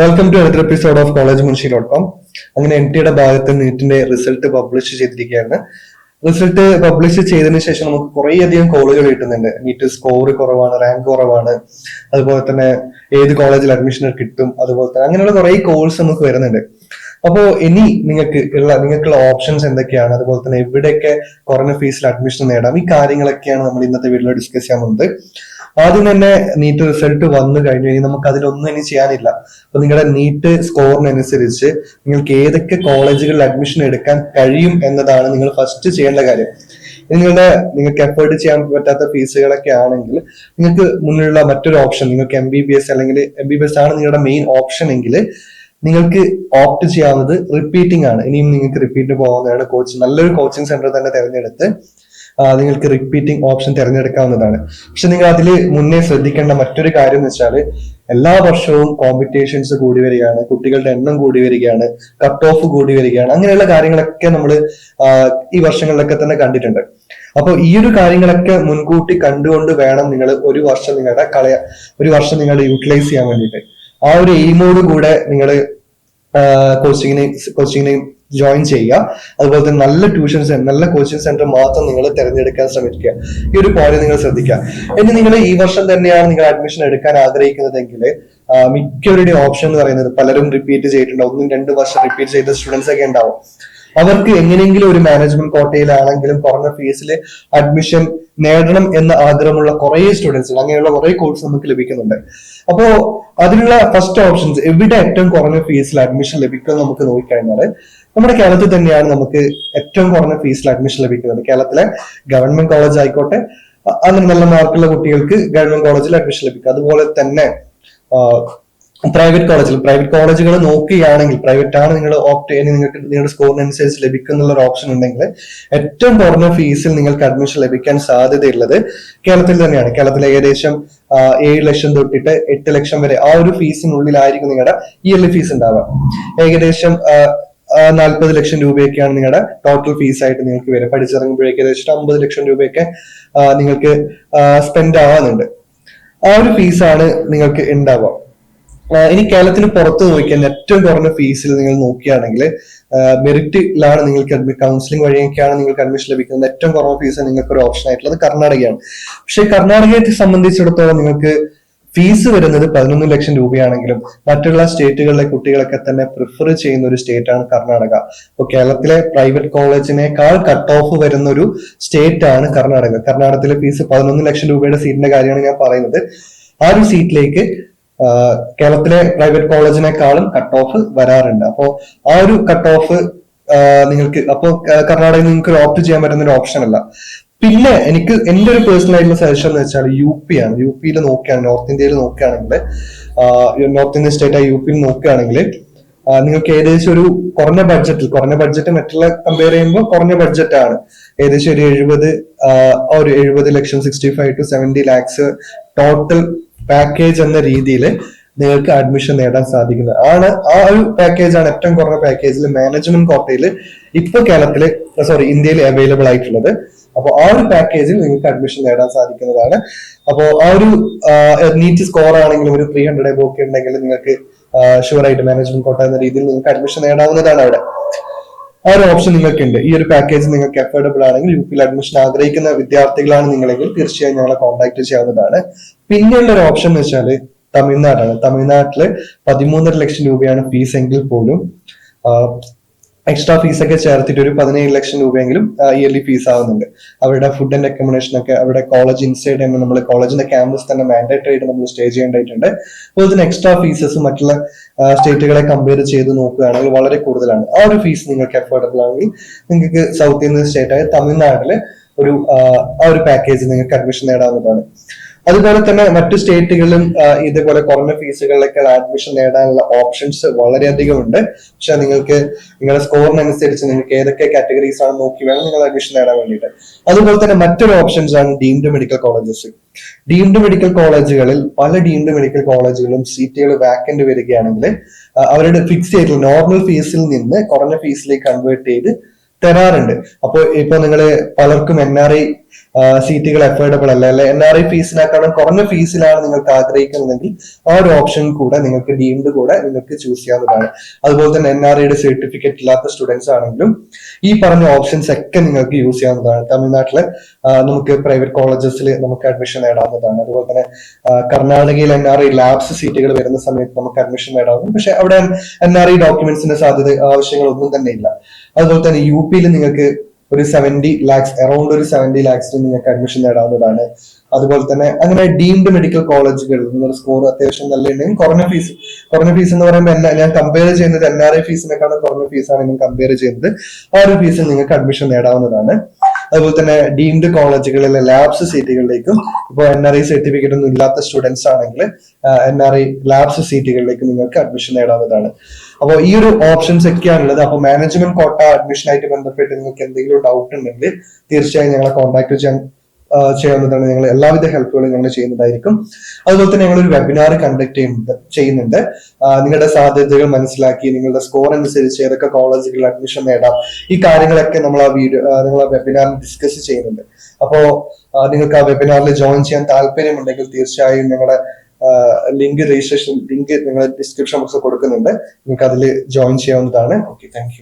Welcome to അടുത്ത episode of college Munshi dot com അങ്ങനെ N ടിയുടെ ഭാഗത്ത് നീറ്റിന്റെ റിസൾട്ട് പബ്ലിഷ് ചെയ്തിരിക്കുകയാണ്. റിസൾട്ട് പബ്ലിഷ് ചെയ്തതിനു ശേഷം നമുക്ക് കുറേ അധികം കോളുകൾ കിട്ടുന്നുണ്ട്. നീറ്റ് സ്കോർ കുറവാണ് റാങ്ക് കുറവാണ്. അതുപോലെ തന്നെ ഏത് കോളേജിൽ അഡ്മിഷൻ കിട്ടും അതുപോലെ തന്നെ അങ്ങനെയുള്ള കുറേ കോഴ്സ് നമുക്ക് വരുന്നുണ്ട്. അപ്പോ ഇനി നിങ്ങൾക്ക് ഉള്ള നിങ്ങൾക്കുള്ള ഓപ്ഷൻസ് എന്തൊക്കെയാണ്? അതുപോലെ തന്നെ എവിടെയൊക്കെ കുറഞ്ഞ ഫീസിൽ അഡ്മിഷൻ നേടാം? ഈ കാര്യങ്ങളൊക്കെയാണ് നമ്മൾ ഇന്നത്തെ വീഡിയോ ഡിസ്കസ് ചെയ്യാൻ പോകുന്നത്. ആദ്യം തന്നെ നീറ്റ് റിസൾട്ട് വന്നു കഴിഞ്ഞു. കഴിഞ്ഞാൽ നമുക്ക് അതിലൊന്നും ഇനി ചെയ്യാനില്ല. അപ്പൊ നിങ്ങളുടെ നീറ്റ് സ്കോറിനനുസരിച്ച് നിങ്ങൾക്ക് ഏതൊക്കെ കോളേജുകളിൽ അഡ്മിഷൻ എടുക്കാൻ കഴിയും എന്നതാണ് നിങ്ങൾ ഫസ്റ്റ് ചെയ്യേണ്ട കാര്യം. നിങ്ങളുടെ നിങ്ങൾക്ക് എഫേർട്ട് ചെയ്യാൻ പറ്റാത്ത ഫീസുകളൊക്കെ ആണെങ്കിൽ നിങ്ങൾക്ക് മുന്നിലുള്ള മറ്റൊരു ഓപ്ഷൻ നിങ്ങൾക്ക് എം ബി ബി എസ് അല്ലെങ്കിൽ എം ബി ബി എസ് ആണ് നിങ്ങളുടെ മെയിൻ ഓപ്ഷൻ എങ്കിൽ നിങ്ങൾക്ക് ഓപ്റ്റ് ചെയ്യാവുന്നത് റിപ്പീറ്റിംഗ് ആണ്. ഇനിയും നിങ്ങൾക്ക് റിപ്പീറ്റ് പോകുന്നതാണ് കോച്ച് നല്ലൊരു കോച്ചിങ് സെന്റർ തന്നെ തിരഞ്ഞെടുത്ത് നിങ്ങൾക്ക് റിപ്പീറ്റിംഗ് ഓപ്ഷൻ തിരഞ്ഞെടുക്കാവുന്നതാണ്. പക്ഷെ നിങ്ങൾ അതിൽ മുന്നേ ശ്രദ്ധിക്കേണ്ട മറ്റൊരു കാര്യം എന്ന് വെച്ചാൽ എല്ലാ വർഷവും കോമ്പറ്റീഷൻസ് കൂടി വരികയാണ് കുട്ടികളുടെ എണ്ണം കൂടി വരികയാണ് കട്ട് ഓഫ് കൂടി വരികയാണ് അങ്ങനെയുള്ള കാര്യങ്ങളൊക്കെ നമ്മൾ ഈ വർഷങ്ങളിലൊക്കെ തന്നെ കണ്ടിട്ടുണ്ട്. അപ്പോൾ ഈ ഒരു കാര്യങ്ങളൊക്കെ മുൻകൂട്ടി കണ്ടുകൊണ്ട് വേണം നിങ്ങൾ ഒരു വർഷം നിങ്ങളുടെ കളയ ഒരു വർഷം നിങ്ങൾ യൂട്ടിലൈസ് ചെയ്യാൻ വേണ്ടിയിട്ട്. ആ ഒരു എയിമോട് കൂടെ നിങ്ങൾ കോച്ചിങ്ങിന് കോച്ചിങ്ങിന് ജോയിൻ ചെയ്യുക. അതുപോലെ തന്നെ നല്ല ട്യൂഷൻ നല്ല കോച്ചിങ് സെന്റർ മാത്രം നിങ്ങൾ തിരഞ്ഞെടുക്കാൻ ശ്രമിക്കുക. ഈ ഒരു പോയിന്റ് നിങ്ങൾ ശ്രദ്ധിക്കുക. ഇനി നിങ്ങൾ ഈ വർഷം തന്നെയാണ് നിങ്ങൾ അഡ്മിഷൻ എടുക്കാൻ ആഗ്രഹിക്കുന്നതെങ്കിൽ മിക്കവരുടെയും മിക്കവരുടെ ഓപ്ഷൻ എന്ന് പറയുന്നത് പലരും റിപ്പീറ്റ് ചെയ്തിട്ടുണ്ട് ഒന്നും രണ്ടും വർഷം റിപ്പീറ്റ് ചെയ്ത സ്റ്റുഡൻസ് ഒക്കെ ഉണ്ടാവും. അവർക്ക് എങ്ങനെയെങ്കിലും ഒരു മാനേജ്മെന്റ് കോട്ടയിലാണെങ്കിലും കുറഞ്ഞ ഫീസിൽ അഡ്മിഷൻ നേടണം എന്ന ആഗ്രഹമുള്ള കുറെ സ്റ്റുഡൻസ് അങ്ങനെയുള്ള കുറെ കോഴ്സ് നമുക്ക് ലഭിക്കുന്നുണ്ട്. അപ്പോ അതിനുള്ള ഫസ്റ്റ് ഓപ്ഷൻസ് എവിടെ ഏറ്റവും കുറഞ്ഞ ഫീസിൽ അഡ്മിഷൻ ലഭിക്കും നമുക്ക് നോക്കിക്കഴിഞ്ഞാൽ നമ്മുടെ കേരളത്തിൽ തന്നെയാണ് നമുക്ക് ഏറ്റവും കുറഞ്ഞ ഫീസിൽ അഡ്മിഷൻ ലഭിക്കുന്നത്. കേരളത്തിലെ ഗവൺമെന്റ് കോളേജ് ആയിക്കോട്ടെ അങ്ങനെ നല്ല മാർക്കുള്ള കുട്ടികൾക്ക് ഗവൺമെന്റ് കോളേജിൽ അഡ്മിഷൻ ലഭിക്കും. അതുപോലെ തന്നെ പ്രൈവറ്റ് കോളേജിൽ. പ്രൈവറ്റ് കോളേജുകൾ നോക്കുകയാണെങ്കിൽ പ്രൈവറ്റ് ആണ് നിങ്ങൾ ഓപ്റ്റ് നിങ്ങൾക്ക് നിങ്ങളുടെ സ്കോറിനനുസരിച്ച് ലഭിക്കുന്നുള്ള ഒരു ഓപ്ഷൻ ഉണ്ടെങ്കിൽ ഏറ്റവും കുറഞ്ഞ ഫീസിൽ നിങ്ങൾക്ക് അഡ്മിഷൻ ലഭിക്കാൻ സാധ്യതയുള്ളത് കേരളത്തിൽ തന്നെയാണ്. കേരളത്തിൽ ഏകദേശം ഏഴ് ലക്ഷം തൊട്ടിട്ട് എട്ട് ലക്ഷം വരെ ആ ഒരു ഫീസിനുള്ളിലായിരിക്കും നിങ്ങളുടെ ഇയർലി ഫീസ് ഉണ്ടാവുക. ഏകദേശം നാൽപ്പത് ലക്ഷം രൂപയൊക്കെയാണ് നിങ്ങളുടെ ടോട്ടൽ ഫീസ് ആയിട്ട് നിങ്ങൾക്ക് വരിക. പഠിച്ചിറങ്ങുമ്പോഴേക്ക് ഏകദേശം അമ്പത് ലക്ഷം രൂപയൊക്കെ നിങ്ങൾക്ക് സ്പെൻഡ് ആവാനുണ്ട്. ആ ഒരു ഫീസാണ് നിങ്ങൾക്ക് ഉണ്ടാവുക. ഇനി കേരളത്തിന് പുറത്ത് നോക്കിയാൽ ഏറ്റവും കുറഞ്ഞ ഫീസിൽ നിങ്ങൾ നോക്കുകയാണെങ്കിൽ മെറിറ്റിലാണ് നിങ്ങൾക്ക് കൗൺസിലിംഗ് വഴിയൊക്കെയാണ് നിങ്ങൾക്ക് അഡ്മിഷൻ ലഭിക്കുന്നത്. ഏറ്റവും കുറഞ്ഞ ഫീസ് നിങ്ങൾക്ക് ഒരു ഓപ്ഷൻ ആയിട്ടുള്ളത് കർണാടകയാണ്. പക്ഷേ കർണാടകയെ സംബന്ധിച്ചിടത്തോളം നിങ്ങൾക്ക് ഫീസ് വരുന്നത് പതിനൊന്ന് ലക്ഷം രൂപയാണെങ്കിലും മറ്റുള്ള സ്റ്റേറ്റുകളിലെ കുട്ടികളൊക്കെ തന്നെ പ്രിഫർ ചെയ്യുന്ന ഒരു സ്റ്റേറ്റ് ആണ് കർണാടക. അപ്പോൾ കേരളത്തിലെ പ്രൈവറ്റ് കോളേജിനേക്കാൾ കട്ട് ഓഫ് വരുന്ന ഒരു സ്റ്റേറ്റ് ആണ് കർണാടക. കർണാടകത്തിലെ ഫീസ് പതിനൊന്ന് ലക്ഷം രൂപയുടെ സീറ്റിന്റെ കാര്യമാണ് ഞാൻ പറയുന്നത്. ആ ഒരു സീറ്റിലേക്ക് കേരളത്തിലെ പ്രൈവറ്റ് കോളേജിനേക്കാളും കട്ട് ഓഫ് വരാറുണ്ട്. അപ്പോ ആ ഒരു കട്ട് ഓഫ് നിങ്ങൾക്ക് അപ്പോ കർണാടകയിൽ നിങ്ങൾക്ക് ഓപ്റ്റ് ചെയ്യാൻ പറ്റുന്ന ഒരു ഓപ്ഷൻ അല്ല. പിന്നെ എനിക്ക് എന്റെ ഒരു പേഴ്സണൽ ആയിട്ടുള്ള സജഷൻ എന്ന് വെച്ചാൽ യു പി ആണ്. യു പിയിൽ നോക്കുകയാണ് നോർത്ത് ഇന്ത്യയിൽ നോക്കുകയാണെങ്കിൽ നോർത്ത് ഇന്ത്യൻ സ്റ്റേറ്റ് ആയ യു പിയിൽ നോക്കുകയാണെങ്കിൽ നിങ്ങൾക്ക് ഏകദേശം ഒരു കുറഞ്ഞ ബഡ്ജറ്റിൽ കുറഞ്ഞ ബഡ്ജറ്റ് മറ്റുള്ള കമ്പയർ ചെയ്യുമ്പോൾ കുറഞ്ഞ ബഡ്ജറ്റ് ആണ്. ഏകദേശം ഒരു എഴുപത് ഒരു എഴുപത് ലക്ഷം sixty five to seventy lakhs total package എന്ന രീതിയിൽ നിങ്ങൾക്ക് അഡ്മിഷൻ നേടാൻ സാധിക്കുന്നത്. ആണ് ആ ഒരു പാക്കേജ് ആണ് ഏറ്റവും കുറഞ്ഞ പാക്കേജിൽ മാനേജ്മെന്റ് കോട്ടയിൽ ഇപ്പൊ കേരളത്തിൽ സോറി ഇന്ത്യയിൽ അവൈലബിൾ ആയിട്ടുള്ളത്. അപ്പോൾ ആ ഒരു പാക്കേജിൽ നിങ്ങൾക്ക് അഡ്മിഷൻ നേടാൻ സാധിക്കുന്നതാണ്. അപ്പോൾ ആ ഒരു നീറ്റ് സ്കോർ ആണെങ്കിലും ഒരു ത്രീ ഹൺഡ്രഡ് ബോക്കി ഉണ്ടെങ്കിൽ നിങ്ങൾക്ക് ഷുവർ ആയിട്ട് മാനേജ്മെന്റ് കോട്ട എന്ന രീതിയിൽ നിങ്ങൾക്ക് അഡ്മിഷൻ നേടാവുന്നതാണ് അവിടെ. ആ ഒരു ഓപ്ഷൻ നിങ്ങൾക്ക് ഉണ്ട് ഈ ഒരു പാക്കേജ് നിങ്ങൾക്ക് അഫോർഡബിൾ ആണെങ്കിൽ യു പിയിൽ അഡ്മിഷൻ ആഗ്രഹിക്കുന്ന വിദ്യാർത്ഥികളാണ് നിങ്ങളെങ്കിൽ തീർച്ചയായും ഞങ്ങളെ കോൺടാക്ട് ചെയ്യാവുന്നതാണ്. പിന്നെയുള്ള ഒരു ഓപ്ഷൻ എന്ന് വെച്ചാൽ തമിഴ്നാടാണ്. തമിഴ്നാട്ടിൽ പതിമൂന്നര ലക്ഷം രൂപയാണ് ഫീസ് എങ്കിൽ പോലും എക്സ്ട്രാ ഫീസ് ഒക്കെ ചേർത്തിട്ട് ഒരു പതിനേഴ് ലക്ഷം രൂപയെങ്കിലും ഇയർലി ഫീസ് ആവുന്നുണ്ട്. അവരുടെ ഫുഡ് ആൻഡ് അക്കോമഡേഷൻ ഒക്കെ അവരുടെ കോളേജ് ഇൻസൈഡ് തന്നെ നമ്മൾ കോളേജിന്റെ ക്യാമ്പസ് തന്നെ മാൻഡേറ്ററി ആയിട്ട് നമ്മൾ സ്റ്റേ ചെയ്യേണ്ടതായിട്ടുണ്ട്. അപ്പോൾ ഇതിന് എക്സ്ട്രാ ഫീസസ് മറ്റുള്ള സ്റ്റേറ്റുകളെ കമ്പയർ ചെയ്ത് നോക്കുകയാണെങ്കിൽ വളരെ കൂടുതലാണ്. ആ ഒരു ഫീസ് നിങ്ങൾക്ക് അഫോർഡബിൾ ആണെങ്കിൽ നിങ്ങൾക്ക് സൗത്ത് ഇന്ത്യൻ സ്റ്റേറ്റ് ആയ തമിഴ്നാട്ടിൽ ഒരു ആ ഒരു പാക്കേജ് നിങ്ങൾക്ക് അഡ്മിഷൻ നേടാവുന്നതാണ്. അതുപോലെ തന്നെ മറ്റു സ്റ്റേറ്റുകളിലും ഇതുപോലെ കുറഞ്ഞ ഫീസുകളിലൊക്കെ അഡ്മിഷൻ നേടാനുള്ള ഓപ്ഷൻസ് വളരെയധികം ഉണ്ട്. പക്ഷെ നിങ്ങൾക്ക് നിങ്ങളുടെ സ്കോറിനനുസരിച്ച് നിങ്ങൾക്ക് ഏതൊക്കെ കാറ്റഗറീസ് ആണ് നോക്കി വേണം നിങ്ങൾ അഡ്മിഷൻ നേടാൻ വേണ്ടിയിട്ട്. അതുപോലെ തന്നെ മറ്റൊരു ഓപ്ഷൻസ് ആണ് deemed medical colleges deemed medical കോളേജുകളിൽ പല ഡീംഡ് മെഡിക്കൽ കോളേജുകളും സീറ്റുകൾ വാക്കൻഡ് വരികയാണെങ്കിൽ അവരുടെ ഫിക്സ് ചെയ്തിട്ടുള്ള നോർമൽ ഫീസിൽ നിന്ന് കുറഞ്ഞ ഫീസിലേക്ക് കൺവേർട്ട് ചെയ്ത് തരാറുണ്ട്. അപ്പോൾ ഇപ്പൊ നിങ്ങൾ പലർക്കും എൻ ആർ ഐ സീറ്റുകൾ അഫോർഡബിൾ അല്ല അല്ലെ? എൻ ആർ ഐ ഫീസിനേക്കാളും കുറഞ്ഞ ഫീസിലാണ് നിങ്ങൾക്ക് ആഗ്രഹിക്കുന്നതെങ്കിൽ ആ ഒരു ഓപ്ഷൻ കൂടെ നിങ്ങൾക്ക് ഡീംഡ് കൂടെ നിങ്ങൾക്ക് ചൂസ് ചെയ്യാവുന്നതാണ്. അതുപോലെ തന്നെ എൻ ആർ ഐയുടെ സർട്ടിഫിക്കറ്റ് ഇല്ലാത്ത സ്റ്റുഡൻസ് ആണെങ്കിലും ഈ പറഞ്ഞ ഓപ്ഷൻസ് ഒക്കെ നിങ്ങൾക്ക് യൂസ് ചെയ്യാവുന്നതാണ്. തമിഴ്നാട്ടിൽ നമുക്ക് പ്രൈവറ്റ് കോളേജസിൽ നമുക്ക് അഡ്മിഷൻ നേടാവുന്നതാണ്. അതുപോലെ തന്നെ കർണാടകയിൽ എൻ ആർ ഐ ലാബ്സ് സീറ്റുകൾ വരുന്ന സമയത്ത് നമുക്ക് അഡ്മിഷൻ നേടാവുന്നു പക്ഷെ അവിടെ എൻ ആർ ഐ ഡോക്യുമെന്റ്സിന്റെ സാധ്യത ആവശ്യങ്ങളൊന്നും തന്നെ ഇല്ല. അതുപോലെ തന്നെ യു പിയിൽ നിങ്ങൾക്ക് ഒരു സെവന്റി ലാക്സ് അറൌണ്ട് ഒരു സെവന്റി ലാക്സിന് നിങ്ങൾക്ക് അഡ്മിഷൻ നേടാവുന്നതാണ്. അതുപോലെ തന്നെ അങ്ങനെ ഡീംഡ് മെഡിക്കൽ കോളേജുകൾ നിങ്ങളുടെ സ്കോർ അത്യാവശ്യം നല്ല ഉണ്ടെങ്കിൽ കുറഞ്ഞ ഫീസ് കുറഞ്ഞ ഫീസ് എന്ന് പറയുമ്പോൾ ഞാൻ കമ്പയർ ചെയ്യുന്നത് എൻ ആർ ഐ ഫീസിനെക്കാളും കുറഞ്ഞ ഫീസാണ് ഞാൻ കമ്പയർ ചെയ്യുന്നത്. ആ ഒരു ഫീസിൽ നിങ്ങൾക്ക് അഡ്മിഷൻ നേടാവുന്നതാണ്. അതുപോലെ തന്നെ ഡീംഡ് കോളേജുകളിലെ ലാബ്സ് സീറ്റുകളിലേക്കും ഇപ്പോൾ എൻ ആർ ഐ സർട്ടിഫിക്കറ്റ് ഒന്നും ഇല്ലാത്ത സ്റ്റുഡൻസ് ആണെങ്കിൽ എൻ ആർ ഐ ലാബ്സ് സീറ്റുകളിലേക്ക് നിങ്ങൾക്ക് അഡ്മിഷൻ നേടാവുന്നതാണ്. അപ്പോൾ ഈ ഒരു ഓപ്ഷൻസ് ഒക്കെയാണുള്ളത്. അപ്പോൾ മാനേജ്മെന്റ് കോട്ട അഡ്മിഷനായിട്ട് ബന്ധപ്പെട്ട് നിങ്ങൾക്ക് എന്തെങ്കിലും ഡൗട്ട് ഉണ്ടെങ്കിൽ തീർച്ചയായും ഞങ്ങളെ കോൺടാക്ട് ചെയ്യാൻ ചെയ്യാവുന്നതാണ്. ഞങ്ങൾ എല്ലാവിധ ഹെൽപ്പുകളും ഞങ്ങൾ ചെയ്യുന്നതായിരിക്കും അതുപോലെ തന്നെ ഞങ്ങൾ ഒരു വെബിനാർ കണ്ടക്ട് ചെയ്യുന്നുണ്ട്. ചെയ്യുന്നുണ്ട് നിങ്ങളുടെ സാധ്യതകൾ മനസ്സിലാക്കി നിങ്ങളുടെ സ്കോർ അനുസരിച്ച് ഏതൊക്കെ കോളേജുകളിൽ അഡ്മിഷൻ നേടാം ഈ കാര്യങ്ങളൊക്കെ നമ്മൾ ആ വീഡിയോ നിങ്ങൾ ആ വെബിനാറിൽ ഡിസ്കസ് ചെയ്യുന്നുണ്ട്. അപ്പോ ആ, നിങ്ങൾക്ക് ആ വെബിനാറിൽ ജോയിൻ ചെയ്യാൻ താല്പര്യമുണ്ടെങ്കിൽ തീർച്ചയായും ഞങ്ങളുടെ ലിങ്ക് രജിസ്ട്രേഷൻ ലിങ്ക് നിങ്ങൾ ഡിസ്ക്രിപ്ഷൻ ബോക്സിൽ കൊടുക്കുന്നുണ്ട്. നിങ്ങൾക്ക് അതിൽ ജോയിൻ ചെയ്യാവുന്നതാണ്. Okay thank